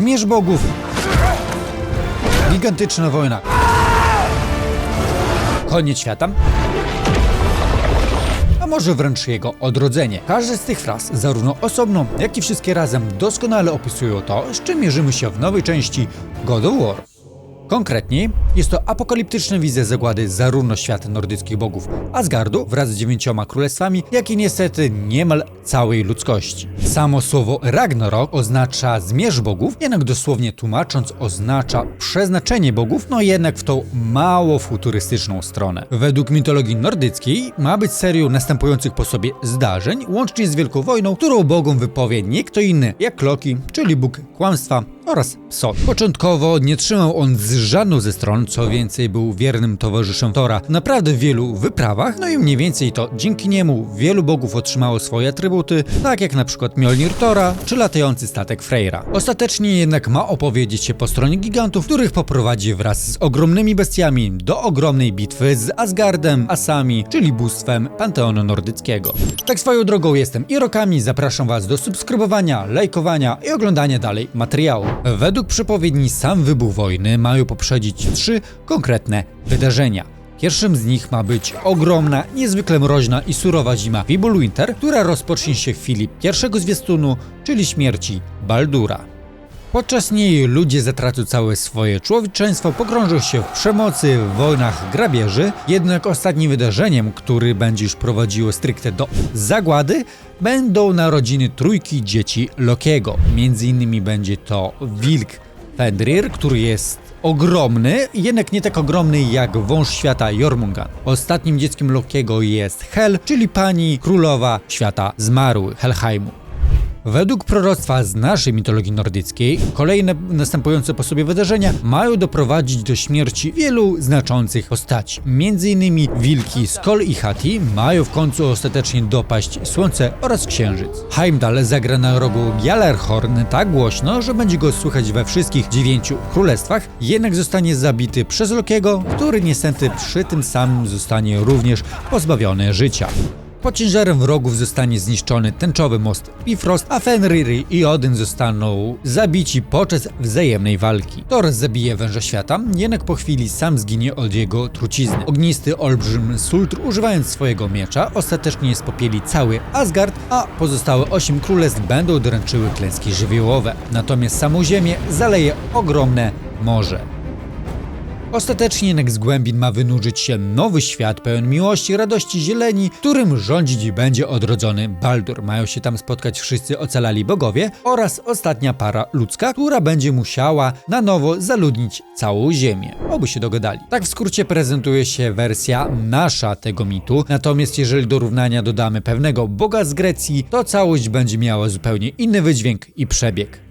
Zmierz bogów. Gigantyczna wojna. Koniec świata. A może wręcz jego odrodzenie. Każdy z tych fraz, zarówno osobno, jak i wszystkie razem, doskonale opisują to, z czym mierzymy się w nowej części God of War. Konkretniej, jest to apokaliptyczna wizja zagłady zarówno świata nordyckich bogów Asgardu wraz z dziewięcioma królestwami, jak i niestety niemal całej ludzkości. Samo słowo Ragnarok oznacza zmierz bogów, jednak dosłownie tłumacząc oznacza przeznaczenie bogów, no jednak w tą mało futurystyczną stronę. Według mitologii nordyckiej ma być serią następujących po sobie zdarzeń, łącznie z Wielką Wojną, którą bogom wypowie nie kto inny jak Loki, czyli bóg kłamstwa oraz psot. Początkowo nie trzymał on z żadną ze stron, co więcej był wiernym towarzyszem Tora naprawdę w wielu wyprawach, no i mniej więcej to dzięki niemu wielu bogów otrzymało swoje atrybuty, tak jak na przykład Mjolnir Tora czy latający statek Freyra. Ostatecznie jednak ma opowiedzieć się po stronie gigantów, których poprowadzi wraz z ogromnymi bestiami do ogromnej bitwy z Asgardem, Asami, czyli bóstwem Panteonu Nordyckiego. Tak swoją drogą jestem Irokami, zapraszam was do subskrybowania, lajkowania i oglądania dalej materiału. Według przepowiedni sam wybuch wojny mają poprzedzić trzy konkretne wydarzenia. Pierwszym z nich ma być ogromna, niezwykle mroźna i surowa zima Winter, która rozpocznie się w chwili pierwszego zwiastunu, czyli śmierci Baldura. Podczas niej ludzie zatracą całe swoje człowieczeństwo, pogrążą się w przemocy, w wojnach, grabieży, jednak ostatnim wydarzeniem, który będzie już prowadziło stricte do zagłady, będą narodziny trójki dzieci Lokiego. Między innymi będzie to wilk Fenrir, który jest ogromny, jednak nie tak ogromny jak wąż świata Jormungan. Ostatnim dzieckiem Lokiego jest Hel, czyli pani królowa świata zmarłych Helheimu. Według proroctwa z naszej mitologii nordyckiej, kolejne następujące po sobie wydarzenia mają doprowadzić do śmierci wielu znaczących postaci. Między innymi wilki Skol i Hati mają w końcu ostatecznie dopaść Słońce oraz Księżyc. Heimdall zagra na rogu Gjallarhorn tak głośno, że będzie go słychać we wszystkich dziewięciu królestwach, jednak zostanie zabity przez Lokiego, który niestety przy tym samym zostanie również pozbawiony życia. Pod ciężarem wrogów zostanie zniszczony tęczowy most Bifrost, a Fenrir i Odyn zostaną zabici podczas wzajemnej walki. Thor zabije węża świata, jednak po chwili sam zginie od jego trucizny. Ognisty olbrzym Sultr używając swojego miecza ostatecznie spopieli cały Asgard, a pozostałe osiem królestw będą dręczyły klęski żywiołowe. Natomiast samą ziemię zaleje ogromne morze. Ostatecznie jednak z głębin ma wynurzyć się nowy świat pełen miłości, radości, zieleni, którym rządzić będzie odrodzony Baldur. Mają się tam spotkać wszyscy ocalali bogowie oraz ostatnia para ludzka, która będzie musiała na nowo zaludnić całą ziemię. Oby się dogadali. Tak w skrócie prezentuje się wersja nasza tego mitu, natomiast jeżeli do równania dodamy pewnego boga z Grecji, to całość będzie miała zupełnie inny wydźwięk i przebieg.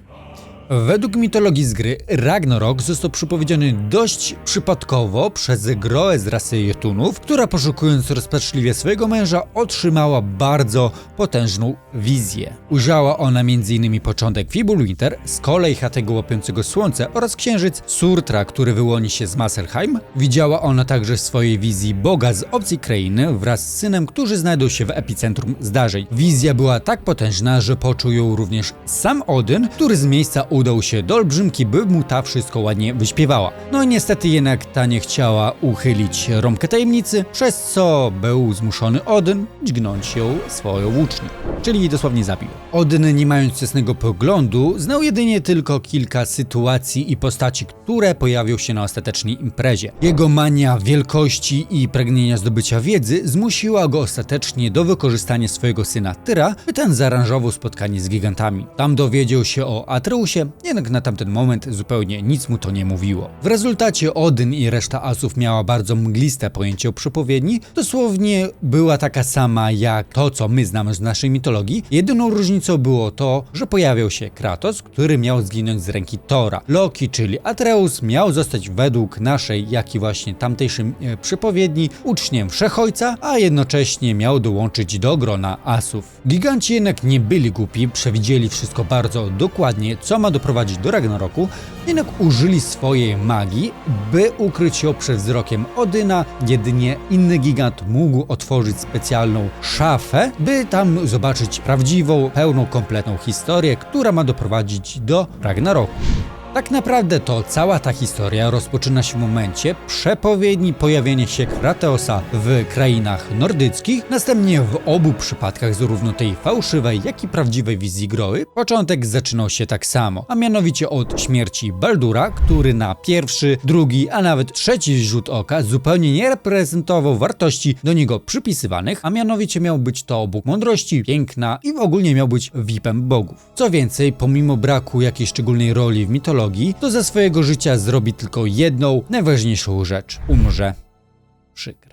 Według mitologii z gry Ragnarok został przepowiedziany dość przypadkowo przez Groę z rasy Jotunów, która poszukując rozpaczliwie swojego męża otrzymała bardzo potężną wizję. Ujrzała ona m.in. początek Winter, z kolei Hatego łapiącego słońce oraz księżyc Surtra, który wyłoni się z Masselheim. Widziała ona także w swojej wizji Boga z obcej krainy wraz z synem, którzy znajdą się w epicentrum zdarzeń. Wizja była tak potężna, że poczuł ją również sam Odyn, który z miejsca udał się do olbrzymki, by mu ta wszystko ładnie wyśpiewała. No i niestety jednak ta nie chciała uchylić rąbkę tajemnicy, przez co był zmuszony Odyn dźgnąć ją swoją włócznią, czyli dosłownie zabił. Odyn, nie mając jasnego poglądu, znał jedynie tylko kilka sytuacji i postaci, które pojawią się na ostatecznej imprezie. Jego mania wielkości i pragnienia zdobycia wiedzy zmusiła go ostatecznie do wykorzystania swojego syna Tyra, by ten zaaranżował spotkanie z gigantami. Tam dowiedział się o Atreusie, jednak na tamten moment zupełnie nic mu to nie mówiło. W rezultacie Odyn i reszta asów miała bardzo mgliste pojęcie o przepowiedni, dosłownie była taka sama jak to, co my znamy z naszej mitologii. Jedyną różnicą było to, że pojawiał się Kratos, który miał zginąć z ręki Tora. Loki, czyli Atreus, miał zostać według naszej, jak i właśnie tamtejszej e, przepowiedni uczniem Wszechojca, a jednocześnie miał dołączyć do grona asów. Giganci jednak nie byli głupi, przewidzieli wszystko bardzo dokładnie, co ma doprowadzić do Ragnaroku, jednak użyli swojej magii, by ukryć ją przed wzrokiem Odyna. Jedynie inny gigant mógł otworzyć specjalną szafę, by tam zobaczyć prawdziwą, pełną, kompletną historię, która ma doprowadzić do Ragnaroku. Tak naprawdę to cała ta historia rozpoczyna się w momencie przepowiedni pojawienia się Krateosa w krainach nordyckich, następnie w obu przypadkach zarówno tej fałszywej, jak i prawdziwej wizji Groły początek zaczynał się tak samo, a mianowicie od śmierci Baldura, który na pierwszy, drugi, a nawet trzeci rzut oka zupełnie nie reprezentował wartości do niego przypisywanych, a mianowicie miał być to Bóg mądrości, piękna i w ogóle miał być VIP-em bogów. Co więcej, pomimo braku jakiejś szczególnej roli w mitologii, to ze swojego życia zrobi tylko jedną, najważniejszą rzecz. Umrze. Przykre.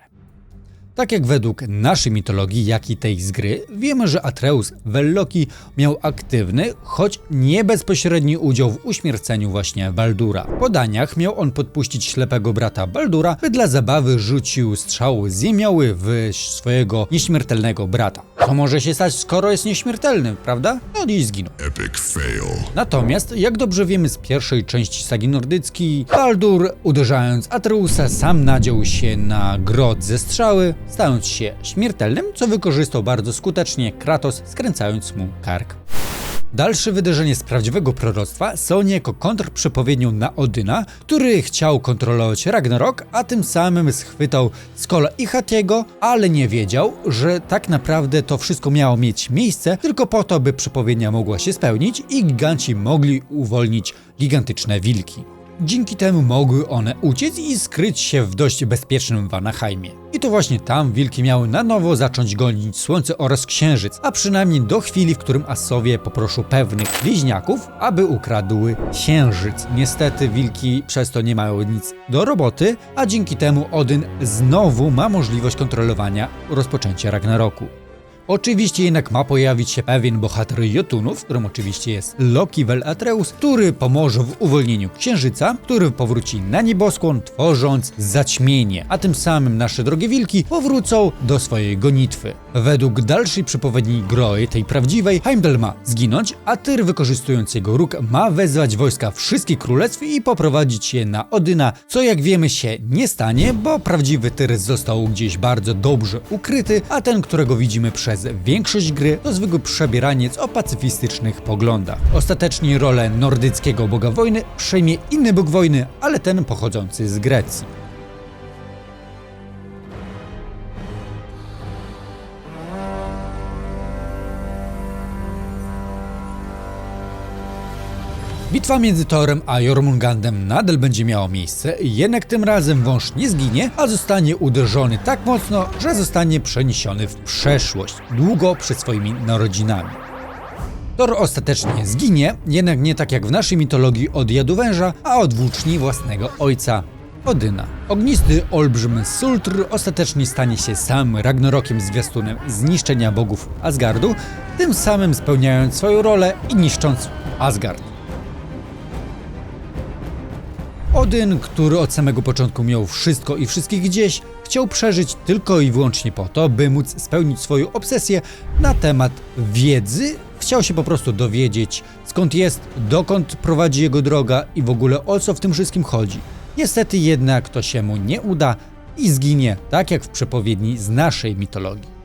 Tak jak według naszej mitologii, jak i tej z gry, wiemy, że Atreus Welloki miał aktywny, choć nie bezpośredni udział w uśmierceniu właśnie Baldura. W podaniach miał on podpuścić ślepego brata Baldura, by dla zabawy rzucił strzał ziemiały w swojego nieśmiertelnego brata. Co może się stać, skoro jest nieśmiertelny, prawda? No i zginął. Epic fail. Natomiast, jak dobrze wiemy z pierwszej części sagi nordyckiej, Baldur, uderzając Atreusa, sam nadział się na grot ze strzały, stając się śmiertelnym, co wykorzystał bardzo skutecznie Kratos, skręcając mu kark. Dalsze wydarzenie z prawdziwego proroctwa są niejako kontrprzepowiednią na Odyna, który chciał kontrolować Ragnarok, a tym samym schwytał Skola i Hatiego, ale nie wiedział, że tak naprawdę to wszystko miało mieć miejsce tylko po to, by przepowiednia mogła się spełnić i giganci mogli uwolnić gigantyczne wilki. Dzięki temu mogły one uciec i skryć się w dość bezpiecznym Vanaheimie. I to właśnie tam wilki miały na nowo zacząć gonić słońce oraz księżyc, a przynajmniej do chwili, w którym Asowie poproszą pewnych bliźniaków, aby ukradły księżyc. Niestety wilki przez to nie mają nic do roboty, a dzięki temu Odyn znowu ma możliwość kontrolowania rozpoczęcia Ragnaroku. Oczywiście jednak ma pojawić się pewien bohater Jotunów, którym oczywiście jest Loki Vel Atreus, który pomoże w uwolnieniu księżyca, który powróci na nieboskłon, tworząc zaćmienie, a tym samym nasze drogie wilki powrócą do swojej gonitwy. Według dalszej przepowiedni Groi, tej prawdziwej, Heimdall ma zginąć, a Tyr wykorzystując jego róg ma wezwać wojska wszystkich królestw i poprowadzić je na Odyna, co jak wiemy się nie stanie, bo prawdziwy Tyr został gdzieś bardzo dobrze ukryty, a ten, którego widzimy przez większość gry, to zwykły przebieraniec o pacyfistycznych poglądach. Ostatecznie rolę nordyckiego boga wojny przejmie inny bóg wojny, ale ten pochodzący z Grecji. Bitwa między Thorem a Jormungandem nadal będzie miała miejsce, jednak tym razem wąż nie zginie, a zostanie uderzony tak mocno, że zostanie przeniesiony w przeszłość, długo przed swoimi narodzinami. Thor ostatecznie zginie, jednak nie tak jak w naszej mitologii od jadu węża, a od włóczni własnego ojca, Odyna. Ognisty olbrzym Sultr ostatecznie stanie się sam Ragnarokiem zwiastunem zniszczenia bogów Asgardu, tym samym spełniając swoją rolę i niszcząc Asgard. Odyn, który od samego początku miał wszystko i wszystkich gdzieś, chciał przeżyć tylko i wyłącznie po to, by móc spełnić swoją obsesję na temat wiedzy. Chciał się po prostu dowiedzieć, skąd jest, dokąd prowadzi jego droga i w ogóle o co w tym wszystkim chodzi. Niestety jednak to się mu nie uda i zginie, tak jak w przepowiedni z naszej mitologii.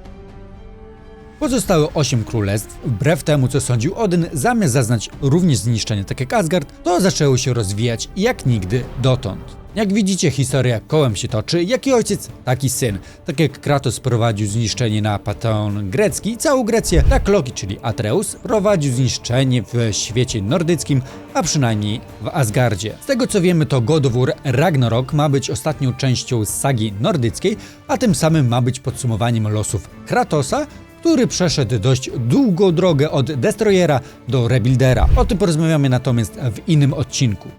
Pozostałe 8 królestw, wbrew temu co sądził Odyn, zamiast zaznać również zniszczenie tak jak Asgard, to zaczęły się rozwijać jak nigdy dotąd. Jak widzicie, historia kołem się toczy, jaki ojciec, taki syn. Tak jak Kratos prowadził zniszczenie na Panteon grecki, całą Grecję, tak Loki, czyli Atreus, prowadził zniszczenie w świecie nordyckim, a przynajmniej w Asgardzie. Z tego co wiemy, to God Ragnarok ma być ostatnią częścią sagi nordyckiej, a tym samym ma być podsumowaniem losów Kratosa, który przeszedł dość długą drogę od Destroyera do Rebuildera. O tym porozmawiamy natomiast w innym odcinku.